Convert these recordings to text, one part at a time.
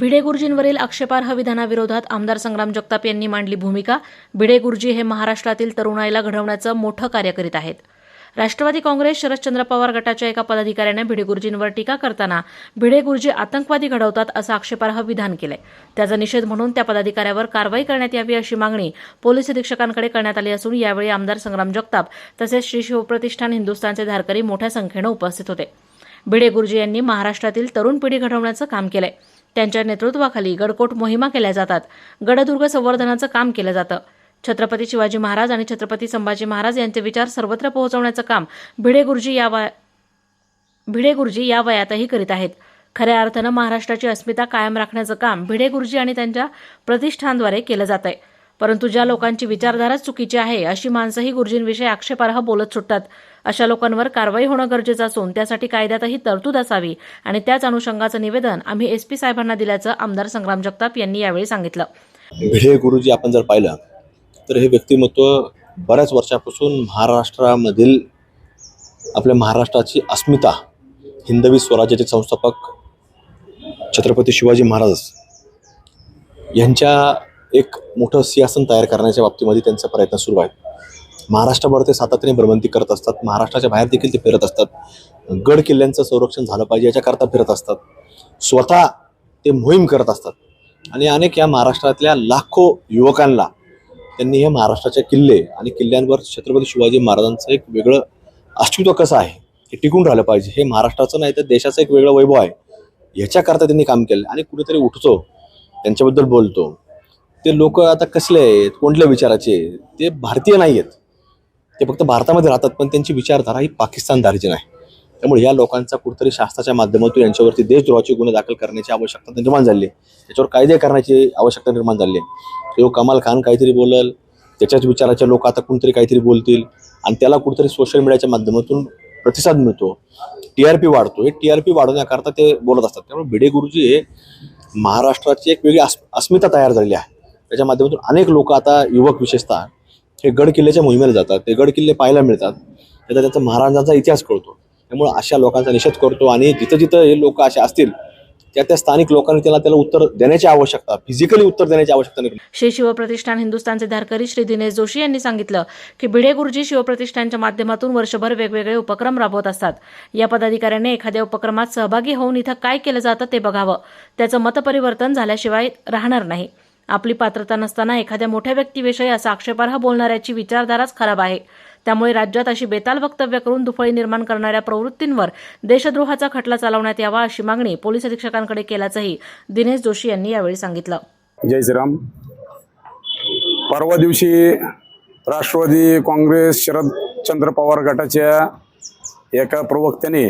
भिडे गुरुजींवरील आक्षेपार्ह विधानाविरोधात आमदार संग्राम जगताप यांनी मांडली भूमिका. भिडे गुरुजी हे महाराष्ट्रातील तरुणाईला घडवण्याचं मोठं कार्य करीत आहेत. राष्ट्रवादी काँग्रेस शरदचंद्र पवार गटाच्या एका पदाधिकाऱ्याने भिडे गुरुजींवर टीका करताना भिडे गुरुजी आतंकवादी घडवतात असं आक्षेपार्ह विधान केलंय. त्याचा निषेध म्हणून त्या पदाधिकाऱ्यावर कारवाई करण्यात यावी अशी मागणी पोलीस अधीक्षकांकडे करण्यात आली असून यावेळी आमदार संग्राम जगताप तसेच श्री शिवप्रतिष्ठान हिंदुस्थानचे धारकरी मोठ्या संख्येनं उपस्थित होते. भिडे गुरुजी यांनी महाराष्ट्रातील तरुण पिढी घडवण्याचं काम केलंय. त्यांच्या नेतृत्वाखाली गडकोट मोहिमा केल्या जातात. गडदुर्ग संवर्धनाचं काम केलं जातं. छत्रपती शिवाजी महाराज आणि छत्रपती संभाजी महाराज यांचे विचार सर्वत्र पोहोचवण्याचं काम भिडे गुरुजी या वया भिडे गुरुजी या वयातही करीत आहेत. खऱ्या अर्थानं महाराष्ट्राची अस्मिता कायम राखण्याचं काम भिडे गुरुजी आणि त्यांच्या प्रतिष्ठानद्वारे केलं जात आहे परंतु ज्या लोकांची विचारधाराच चुकीची आहे अशी माणसंही गुरुजींविषयी आक्षेपार्ह बोलत सुटतात. अशा लोकांवर कारवाई होणं गरजेचं असून त्यासाठी कायद्यातही तरतूद असावी आणि त्याच अनुषंगाचं निवेदन आम्ही एस पी साहेबांना दिल्याचं आमदार संग्राम जगताप यांनी यावेळी सांगितलं. भिडे गुरुजी आपण जर पाहिलं तर हे व्यक्तिमत्व बऱ्याच वर्षापासून महाराष्ट्रामधील आपल्या महाराष्ट्राची अस्मिता हिंदवी स्वराज्याचे संस्थापक छत्रपती शिवाजी महाराज यांच्या एक मोठं सिंहासन तयार करण्याच्या बाबतीमध्ये त्यांचा प्रयत्न सुरू आहेत. महाराष्ट्रावर ते सातत्याने भ्रमंती करत असतात. महाराष्ट्राच्या बाहेर देखील ते फिरत असतात. गड किल्ल्यांचं संरक्षण झालं पाहिजे याच्याकरता फिरत असतात. स्वतः ते मोहीम करत असतात. आणि अनेक या महाराष्ट्रातल्या लाखो युवकांना त्यांनी हे महाराष्ट्राचे किल्ले आणि किल्ल्यांवर छत्रपती शिवाजी महाराजांचं एक वेगळं अस्तित्व कसं आहे हे टिकून राहिलं पाहिजे. हे महाराष्ट्राचं नाही तर देशाचं एक वेगळं वैभव आहे. ह्याच्याकरता त्यांनी काम केलं. आणि कुठेतरी उठतो त्यांच्याबद्दल बोलतो. ते लोक आता कसले आहेत? कोणत्या विचाराचे ते भारतीय नाही आहेत ते फक्त भारतामध्ये राहतात पण त्यांची विचारधारा ही पाकिस्तानधारीची नाही. त्यामुळे या लोकांचा कुठतरी शास्त्राच्या माध्यमातून यांच्यावरती देशद्रोहाचे गुन्हे दाखल करण्याची आवश्यकता निर्माण झाली आहे. त्याच्यावर कायदे करण्याची आवश्यकता निर्माण झाली आहे. तो कमाल खान काहीतरी बोलल त्याच्याच विचाराचे लोक आता कुणीतरी काहीतरी बोलतील आणि त्याला कुठेतरी सोशल मीडियाच्या माध्यमातून प्रतिसाद मिळतो. टी आर पी वाढतो. हे टी आर पी वाढवण्याकरता ते बोलत असतात. त्यामुळे भिडे गुरुजी हे महाराष्ट्राची एक वेगळी अस्मिता तयार झालेली आहे. त्याच्या माध्यमातून अनेक लोक आता युवक विशेषतः हे गड किल्ल्याच्या मोहिमेला जातात. ते गड किल्ले पाहायला मिळतात. त्याचा त्यांचा महाराजांचा इतिहास कळतो. त्यामुळे अशा लोकांचा निषेध करतो आणि जिथं जिथं हे लोक असे असतील त्या त्या स्थानिक लोकांनी त्याला त्याला उत्तर देण्याची आवश्यकता फिजिकली उत्तर देण्याची आवश्यकता नाही श्री शिवप्रतिष्ठान हिंदुस्थानचे धारकरी श्री दिनेश जोशी यांनी सांगितलं की भिडे गुरुजी शिवप्रतिष्ठानच्या माध्यमातून वर्षभर वेगवेगळे उपक्रम राबवत असतात. या पदाधिकाऱ्याने एखाद्या उपक्रमात सहभागी होऊन इथं काय केलं जातं ते बघावं. त्याचं मतपरिवर्तन झाल्याशिवाय राहणार नाही. आपली पात्रता नसताना एखाद्या मोठ्या व्यक्तीविषयी असा आक्षेपार्ह बोलणाऱ्याची विचारधाराच खराब आहे. त्यामुळे राज्यात अशी बेताल वक्तव्य करून दुफळी निर्माण करणाऱ्या प्रवृत्तींवर देशद्रोहाचा खटला चालवण्यात यावा अशी मागणी पोलीस अधीक्षकांकडे केल्याचंही दिनेश जोशी यांनी यावेळी सांगितलं. जय श्रीराम. परवा दिवशी राष्ट्रवादी काँग्रेस शरदचंद्र पवार गटाच्या एका प्रवक्त्याने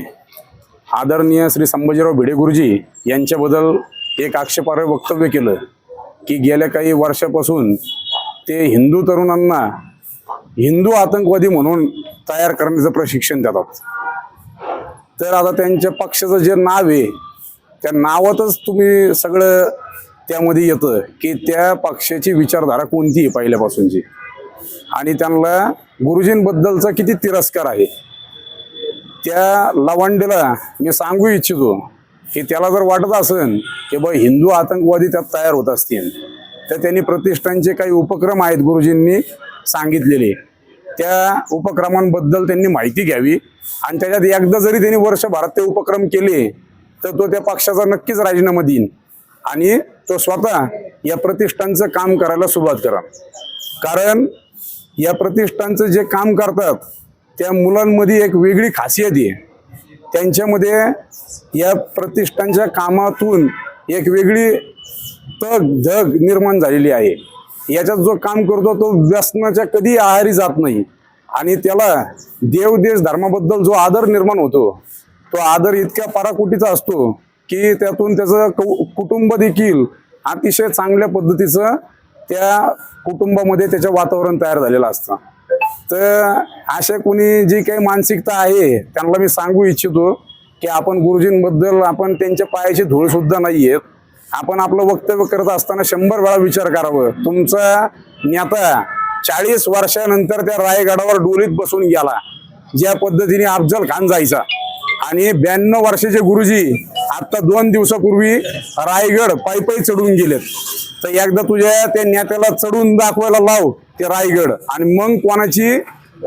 आदरणीय श्री संभाजीराव भिडे गुरुजी यांच्याबद्दल एक आक्षेपार्ह वक्तव्य केलं. की गेल्या काही वर्षापासून ते हिंदू तरुणांना हिंदू आतंकवादी म्हणून तयार करण्याचं प्रशिक्षण देतात तर आता त्यांच्या पक्षाचं जे नाव आहे त्या नावातच तुम्ही सगळं त्यामध्ये येतं की त्या पक्षाची विचारधारा कोणती आहे पहिल्यापासूनची? आणि त्यांना गुरुजींबद्दलचा किती तिरस्कार आहे? त्या लवांडेला मी सांगू इच्छितो की त्याला जर वाटत असेल की बा हिंदू आतंकवादी त्यात तयार होत असतील तर त्यांनी प्रतिष्ठानचे काही उपक्रम आहेत गुरुजींनी सांगितलेले. त्या उपक्रमांबद्दल त्यांनी माहिती घ्यावी आणि त्याच्यात एकदा जरी त्यांनी वर्षभरात ते उपक्रम केले तर तो त्या पक्षाचा नक्कीच राजीनामा देईन. आणि तो स्वतः या प्रतिष्ठानचं काम करायला सुरुवात करा. कारण या प्रतिष्ठानचं जे काम करतात त्या मुलांमध्ये एक वेगळी खासियत आहे. त्यांच्यामध्ये या प्रतिष्ठानच्या कामातून एक वेगळी तग धग निर्माण झालेली आहे. याच्यात जो काम करतो तो व्यसनाच्या कधी आहारी जात नाही. आणि त्याला देव देश धर्माबद्दल जो आदर निर्माण होतो तो आदर इतक्या पराकोटीचा असतो की त्यातून त्याचं कु- कुटुंब देखील अतिशय चांगल्या पद्धतीचं त्या कुटुंबामध्ये त्याचं वातावरण तयार झालेलं असतं. तर अशा कोणी जी काही मानसिकता आहे त्यांना मी सांगू इच्छितो की आपण गुरुजींबद्दल आपण त्यांच्या पायाची धूळसुद्धा नाही आहेत आपण आपलं वक्तव्य करत असताना शंभर वेळा विचार करावं. तुमचा नेता चाळीस वर्षानंतर त्या रायगडावर डोलीत बसून गेला. ज्या पद्धतीने अफजल खान जायचा. आणि ब्याण्णव वर्षाचे गुरुजी आता दोन दिवसापूर्वी रायगड पायी पायी चढून गेलेत. तर एकदा तुझ्या त्या नेत्याला चढून दाखवायला लाव ते रायगड. आणि मग कोणाची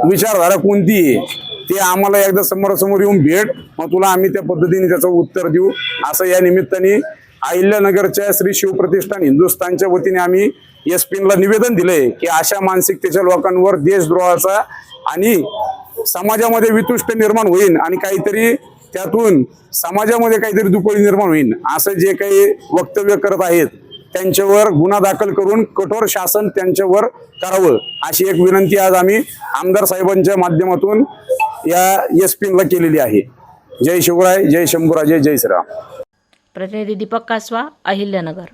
विचारधारा कोणती आहे ते आम्हाला एकदा समोरासमोर येऊन भेट मग तुला आम्ही त्या पद्धतीने त्याचं उत्तर देऊ. असं या निमित्ताने अहिल्यानगरच्या श्री शिवप्रतिष्ठान हिंदुस्थानच्या वतीने आम्ही एस पीनला निवेदन दिलंय की अशा मानसिकतेच्या लोकांवर देशद्रोहाचा आणि समाजामध्ये वितुष्ट निर्माण होईल आणि काहीतरी त्यातून समाजामध्ये काहीतरी दुपळी निर्माण होईल. असं जे काही वक्तव्य करत आहेत त्यांच्यावर गुन्हा दाखल करून कठोर शासन त्यांच्यावर करावं अशी एक विनंती आज आम्ही आमदार साहेबांच्या माध्यमातून या एस पीला केलेली आहे. जय शिवराय जय शंभूराजे जय श्रीराम. प्रतिनिधी दीपक कासवा अहिल्यानगर.